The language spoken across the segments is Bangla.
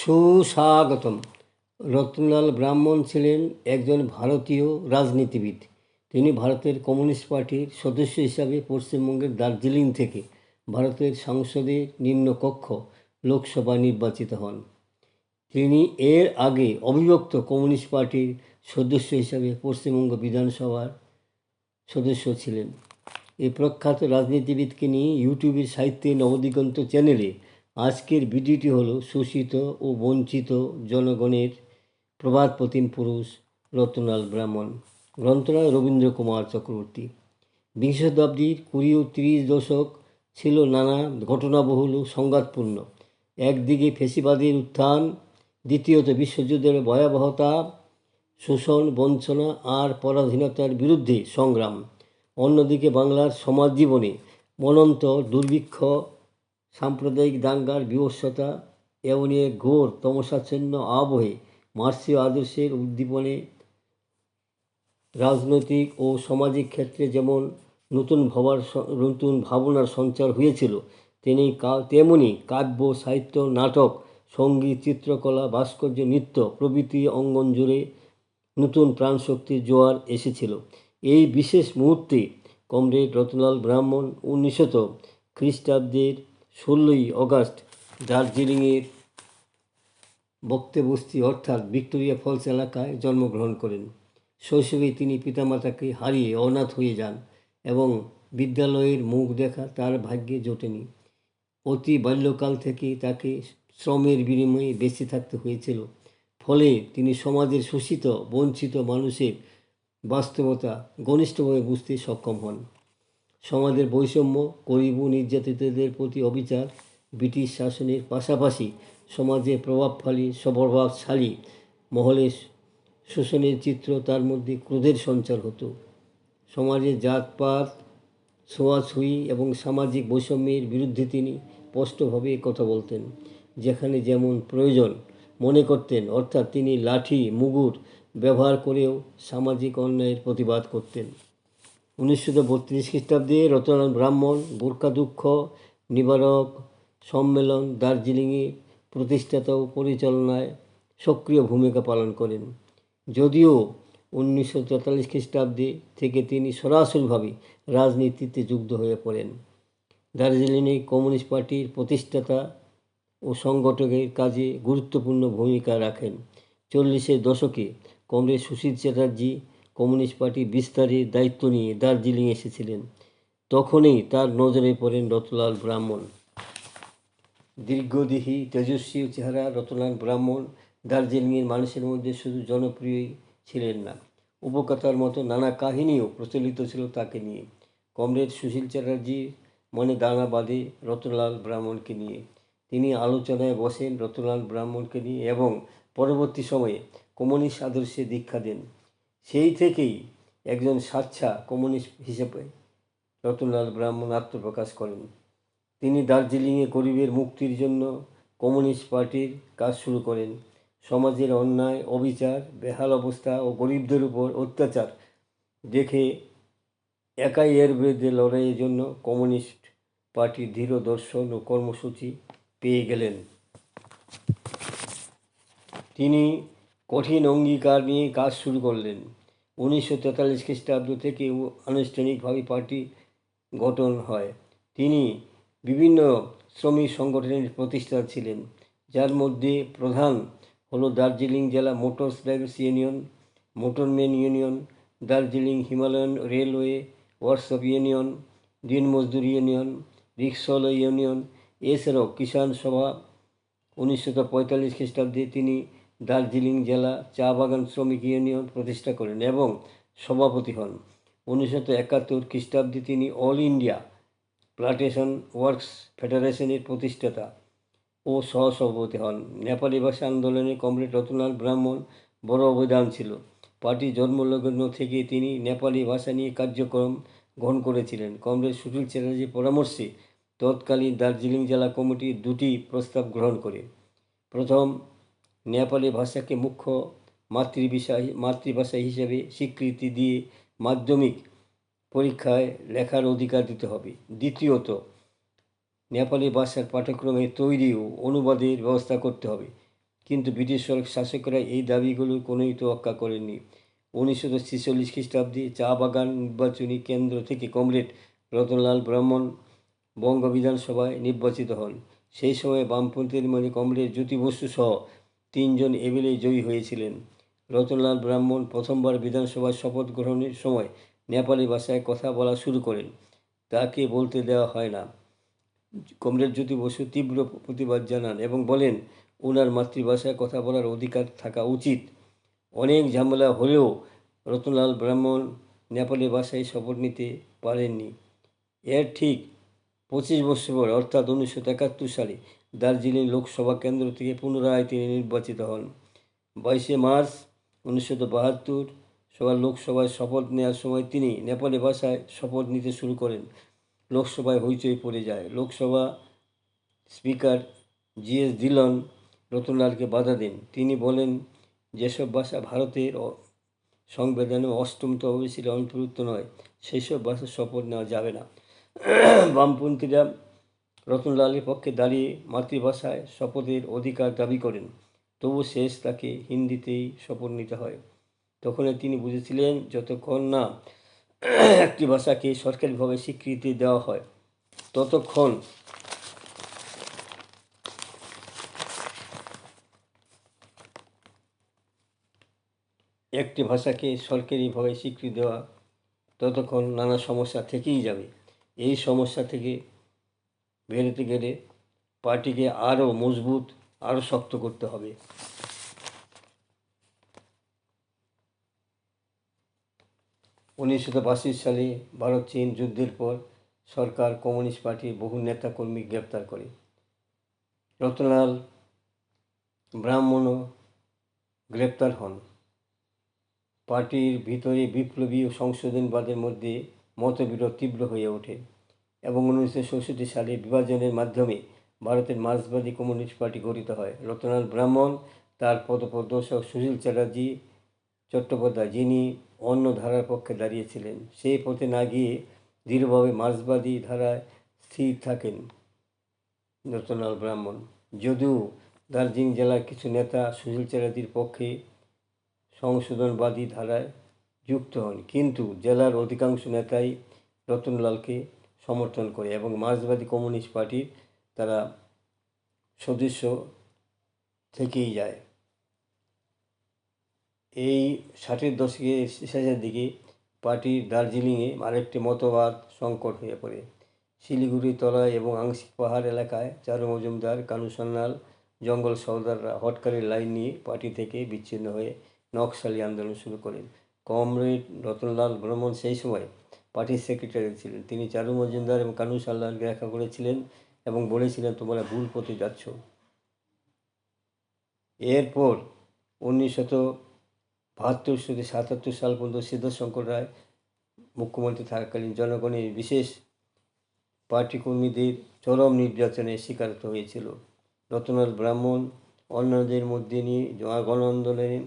সুস্বাগতম। রতনলাল ব্রাহ্মণ ছিলেন একজন ভারতীয় রাজনীতিবিদ। তিনি ভারতের কমিউনিস্ট পার্টির সদস্য হিসাবে পশ্চিমবঙ্গের দার্জিলিং থেকে ভারতের সংসদের নিম্নকক্ষ লোকসভা নির্বাচিত হন। তিনি এর আগে অবিভক্ত কমিউনিস্ট পার্টির সদস্য হিসাবে পশ্চিমবঙ্গ বিধানসভার সদস্য ছিলেন। এই প্রখ্যাত রাজনীতিবিদকে নিয়ে ইউটিউবের সাহিত্যে নবদিগন্ত চ্যানেলে আজকের ভিডিওটি হলো শোষিত ও বঞ্চিত জনগণের প্রবাদ প্রতিম পুরুষ রতনাল ব্রাহ্মণ গ্রন্থরা রবীন্দ্র কুমার চক্রবর্তী। বিংশ শতাব্দীর কুড়ি ও তিরিশ দশক ছিল নানা ঘটনাবহুল ও সংঘাতপূর্ণ একদিকে ফেসিবাদের উত্থান, দ্বিতীয়ত বিশ্বযুদ্ধের ভয়াবহতা, শোষণ, বঞ্চনা আর পরাধীনতার বিরুদ্ধে সংগ্রাম। অন্যদিকে বাংলার সমাজ জীবনে মনন্ত দুর্ভিক্ষ সাম্প্রদায়িক দাঙ্গার বিভৎসতা এমনই এক ঘোর তমসাচ্ছন্ন আবহে মার্সীয় আদর্শের উদ্দীপনে রাজনৈতিক ও সামাজিক ক্ষেত্রে যেমন নতুন ভাবার নতুন ভাবনার সঞ্চার হয়েছিল, তেমনি কা- তেমনি কাব্য, সাহিত্য, নাটক, সংগীত, চিত্রকলা, ভাস্কর্য, নৃত্য প্রভৃতি অঙ্গন জুড়ে নতুন প্রাণশক্তির জোয়ার এসেছিল। এই বিশেষ মুহূর্তে কমরেড রতনলাল ব্রাহ্মণ উনিশশত খ্রিস্টাব্দের ষোলোই অগাস্ট দার্জিলিংয়ের বক্তেবস্তি অর্থাৎ ভিক্টোরিয়া ফলস এলাকায় জন্মগ্রহণ করেন। শৈশবে তিনি পিতামাতাকে হারিয়ে অনাথ হয়ে যান এবং বিদ্যালয়ের মুখ দেখা তার ভাগ্যে জোটেনি। অতি বাল্যকাল থেকেই তাকে শ্রমের বিনিময়ে বেঁচে থাকতে হয়েছিল। ফলে তিনি সমাজের শোষিত, বঞ্চিত মানুষের বাস্তবতা ঘনিষ্ঠভাবে বুঝতে সক্ষম হন। সমাজের বৈষম্য, গরিব নির্যাতিতদের প্রতি অবিচার, ব্রিটিশ শাসনের পাশাপাশি সমাজে প্রভাবশালী সপ্রভাবশালী মহলে শোষণের চিত্র তার মধ্যে ক্রোধের সঞ্চার হতো। সমাজে জাতপাত ছোঁয়াছুঁয়ি এবং সামাজিক বৈষম্যের বিরুদ্ধে তিনি স্পষ্টভাবে কথা বলতেন, যেখানে যেমন প্রয়োজন মনে করতেন, অর্থাৎ তিনি লাঠি, মুগুর ব্যবহার করেও সামাজিক অন্যায়ের প্রতিবাদ করতেন। উনিশশো বত্রিশ খ্রিস্টাব্দে রতনাল ব্রাহ্মণ, গোর্খা দুঃখ, নিবারক সম্মেলন দার্জিলিংয়ে প্রতিষ্ঠাতা ও পরিচালনায় সক্রিয় ভূমিকা পালন করেন। যদিও উনিশশো তেতাল্লিশ খ্রিস্টাব্দে থেকে তিনি সরাসরিভাবে রাজনীতিতে যুক্ত হয়ে পড়েন। দার্জিলিংয়ে কমিউনিস্ট পার্টির প্রতিষ্ঠাতা ও সংগঠকের কাজে গুরুত্বপূর্ণ ভূমিকা রাখেন। চল্লিশের দশকে কংগ্রেস সুশীল চ্যাটার্জি কমিউনিস্ট পার্টি বিস্তারের দায়িত্ব নিয়ে দার্জিলিং এসেছিলেন। তখনই তার নজরে পড়েন রতলাল ব্রাহ্মণ। দীর্ঘদেহী, তেজস্বী চেহারা রতলাল ব্রাহ্মণ দার্জিলিংয়ের মানুষের মধ্যে শুধু জনপ্রিয়ই ছিলেন না। উপকথার মতো নানা কাহিনীও প্রচলিত ছিল তাকে নিয়ে। কমরেড সুশীল চ্যাটার্জি মনে দানা বাঁধে রতনলাল ব্রাহ্মণকে নিয়ে। তিনি আলোচনায় বসেন রতনলাল ব্রাহ্মণকে নিয়ে এবং পরবর্তী সময়ে কমিউনিস্ট আদর্শে দীক্ষা দেন। সেই থেকেই একজন স্বাচ্ছা কমিউনিস্ট হিসেবে রতনলাল ব্রাহ্মণ আত্মপ্রকাশ করেন। তিনি দার্জিলিংয়ে গরিবের মুক্তির জন্য কমিউনিস্ট পার্টির কাজ শুরু করেন। সমাজের অন্যায়, অবিচার, বেহাল অবস্থা ও গরিবদের উপর অত্যাচার দেখে একাই এর বিরুদ্ধে লড়াইয়ের জন্য কমিউনিস্ট পার্টির দৃঢ় দর্শন ও কর্মসূচি পেয়ে গেলেন। তিনি কঠিন অঙ্গীকার নিয়ে কাজ শুরু করলেন। উনিশশো তেতাল্লিশ খ্রিস্টাব্দ থেকে আনুষ্ঠানিকভাবে পার্টি গঠন হয়। তিনি বিভিন্ন শ্রমিক সংগঠনের প্রতিষ্ঠাতা ছিলেন, যার মধ্যে প্রধান হলো দার্জিলিং জেলা motors drivers union motorman union, Darjeeling Himalayan railway, workshop union দিন মজদুর ইউনিয়ন রিক্সল ইউনিয়ন, এছাড়াও কিষাণ সভা। উনিশশো পঁয়তাল্লিশ খ্রিস্টাব্দে তিনি দার্জিলিং জেলা চা বাগান শ্রমিক ইউনিয়ন প্রতিষ্ঠা করেন এবং সভাপতি হন। উনিশশো একাত্তর খ্রিস্টাব্দে তিনি অল ইন্ডিয়া প্লান্টেশন ওয়ার্কস ফেডারেশনের প্রতিষ্ঠাতা ও সহসভাপতি হন। নেপালি ভাষা আন্দোলনে কমরেড রতনাল ব্রাহ্মণ বড় অবদান ছিল। পার্টি জন্মলগ্ন থেকে তিনি নেপালি ভাষা নিয়ে কার্যক্রম গ্রহণ করেছিলেন। কমরেড সুশীল চ্যাটার্জির পরামর্শে তৎকালীন দার্জিলিং জেলা কমিটি দুটি প্রস্তাব গ্রহণ করে। প্রথম নেপালি ভাষাকে মুখ্য মাতৃভাষা মাতৃভাষা হিসেবে স্বীকৃতি দিয়ে মাধ্যমিক পরীক্ষায় লেখার অধিকার দিতে হবে। দ্বিতীয়ত নেপালি ভাষার পাঠ্যক্রমে তৈরি ও অনুবাদের ব্যবস্থা করতে হবে। কিন্তু ব্রিটিশ সরকার শাসকরা এই দাবিগুলো কোনোই তোয়াক্কা করেনি উনিশশো ছেচল্লিশ খ্রিস্টাব্দে চা বাগান নির্বাচনী কেন্দ্র থেকে কমরেড রতনলাল ব্রাহ্মণ বঙ্গ বিধানসভায় নির্বাচিত হন। সেই সময় বামপন্থীর মধ্যে কমরেড জ্যোতি বসু সহ তিনজন এমএলএ জয়ী হয়েছিলেন। রতনলাল ব্রাহ্মণ প্রথমবার বিধানসভায় শপথ গ্রহণের সময় নেপালি ভাষায় কথা বলা শুরু করেন। তাকে বলতে দেওয়া হয় না। কমরেড জ্যোতি বসু তীব্র প্রতিবাদ জানান এবং বলেন, ওনার মাতৃভাষায় কথা বলার অধিকার থাকা উচিত। অনেক ঝামেলা হলেও রতনলাল ব্রাহ্মণ নেপালি ভাষায় শপথ নিতে পারেননি। এর ঠিক পঁচিশ বছর পর, অর্থাৎ উনিশশো একাত্তর সালে দার্জিলিং লোকসভা কেন্দ্র থেকে পুনরায় তিনি নির্বাচিত হন। বাইশে মার্চ উনিশশো বাহাত্তর সবার লোকসভায় শপথ নেওয়ার সময় তিনি নেপালি ভাষায় শপথ নিতে শুরু করেন। লোকসভায় হইচই পড়ে যায়। Lok Sabha speaker G S Dhillon রতনলালকে বাধা দেন। তিনি বলেন, যেসব ভাষা ভারতের সংবিধানে অষ্টম তহবিলে অন্তর্ভুক্ত নয় সেই সব ভাষার শপথ নেওয়া যাবে না। বামপন্থীরা রতনলালের পক্ষে দাঁড়িয়ে মাতৃভাষায় শপথের অধিকার দাবি করেন তবু শেষ তাকে হিন্দিতেই শপথ নিতে হয়। তখন তিনি বুঝেছিলেন, যতক্ষণ না একটি ভাষাকে সরকারিভাবে স্বীকৃতি দেওয়া হয়, ততক্ষণ একটি ভাষাকে সরকারিভাবে স্বীকৃতি দেওয়া, ততক্ষণ নানা সমস্যা থেকেই যাবে। এই সমস্যা থেকে বেরোতে গেলে পার্টিকে আরও মজবুত, আরও শক্ত করতে হবে। উনিশশো বাষট্টি সালে ভারত, চীন যুদ্ধের পর সরকার কমিউনিস্ট পার্টির বহু নেতাকর্মী গ্রেপ্তার করে। রতনলাল ব্রাহ্মণও গ্রেপ্তার হন। পার্টির ভিতরে বিপ্লবী ও সংশোধনবাদের মধ্যে মতবিরোধ তীব্র হয়ে ওঠে। এবং উনিশশো চৌষট্টি সালে বিভাজনের মাধ্যমে ভারতের মার্ক্সবাদী কমিউনিস্ট পার্টি গঠিত হয়। রতনাল ব্রাহ্মণ, তার পদপ্রদর্শক সুশীল চ্যাটার্জি চট্টোপাধ্যায়, যিনি অন্য ধারার পক্ষে দাঁড়িয়েছিলেন, সেই পথে না গিয়ে দৃঢ়ভাবে মার্ক্সবাদী ধারায় স্থির থাকেন রতনাল ব্রাহ্মণ। যদিও দার্জিলিং জেলার কিছু নেতা সুশীল চ্যাটার্জির পক্ষে সংশোধনবাদী ধারায় যুক্ত হন, কিন্তু জেলার অধিকাংশ নেতাই রতনলালকে সমর্থন করে এবং মার্ক্সবাদী কমিউনিস্ট পার্টির তারা সদস্য থেকেই যায়। এই ষাটের দশকের শেষের দিকে পার্টির দার্জিলিংয়ে আরেকটি মতবাদ সংকট হয়ে পড়ে। শিলিগুড়ি তলায় এবং আংশিক পাহাড় এলাকায় চারু মজুমদার, কানু সান্যাল, জঙ্গল সর্দাররা হটকারের লাইন নিয়ে পার্টি থেকে বিচ্ছিন্ন হয়ে নকশালি আন্দোলন শুরু করেন। কমরেড, রতনলাল, ব্রহ্মণ সেই সময় পার্টির সেক্রেটারি ছিলেন। তিনি চারু মজুমদার এবং কানু সান্যালকে দেখা করেছিলেন এবং বলেছিলেন, তোমরা ভুল পথে যাচ্ছ। এরপর উনিশশত বাহাত্তর থেকে সাতাত্তর সাল পর্যন্ত সিদ্ধশঙ্কর রায় মুখ্যমন্ত্রী থাকাকালীন জনগণের বিশেষ পার্টি কর্মীদের চরম নির্যাতনের শিকার হয়েছিল। রতনাল ব্রাহ্মণ অন্যদের মধ্যে নিয়ে গণ আন্দোলনে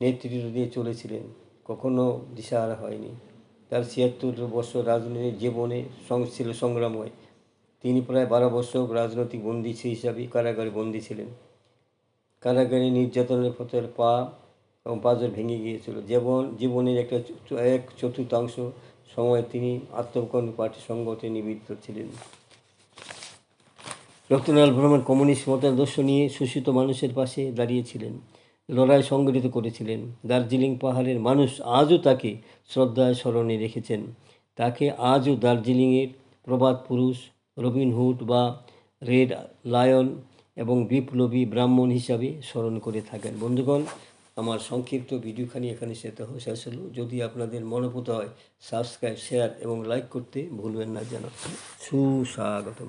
নেতৃত্ব দিয়ে চলেছিলেন। কখনো দিশাহারা হয়নি। তার ছিয়াত্তর বছর রাজনৈতিক জীবনে ছিল সংগ্রামময়। তিনি প্রায় বারো বছর রাজনৈতিক বন্দী হিসাবে কারাগারে বন্দী ছিলেন। কারাগারে নির্যাতনের পথে পা এবং পাঁজর ভেঙে গিয়েছিল। যেমন জীবনের একটা এক চতুর্থাংশ সময় তিনি আত্মকর্মী পার্টি সংগঠনে নিবৃত্ত ছিলেন। রতনাল ভ্রমণ কমিউনিস্ট মতাদর্শ নিয়ে শোষিত মানুষের পাশে দাঁড়িয়েছিলেন লড়াই সংগঠিত করেছিলেন। দার্জিলিং পাহাড়ের মানুষ আজও তাকে শ্রদ্ধায় স্মরণে রেখেছেন। তাকে আজও দার্জিলিংয়ের প্রবাদ পুরুষ রবিনহুড বা রেড লায়ন এবং বিপ্লবী ব্রাহ্মণ হিসাবে স্মরণ করে থাকেন। বন্ধুগণ, আমার সংক্ষিপ্ত ভিডিওখানি এখানে শেষ শেষ হলো। যদি আপনাদের মনোভূত হয় সাবস্ক্রাইব শেয়ার এবং লাইক করতে ভুলবেন না যেন সুস্বাগতম।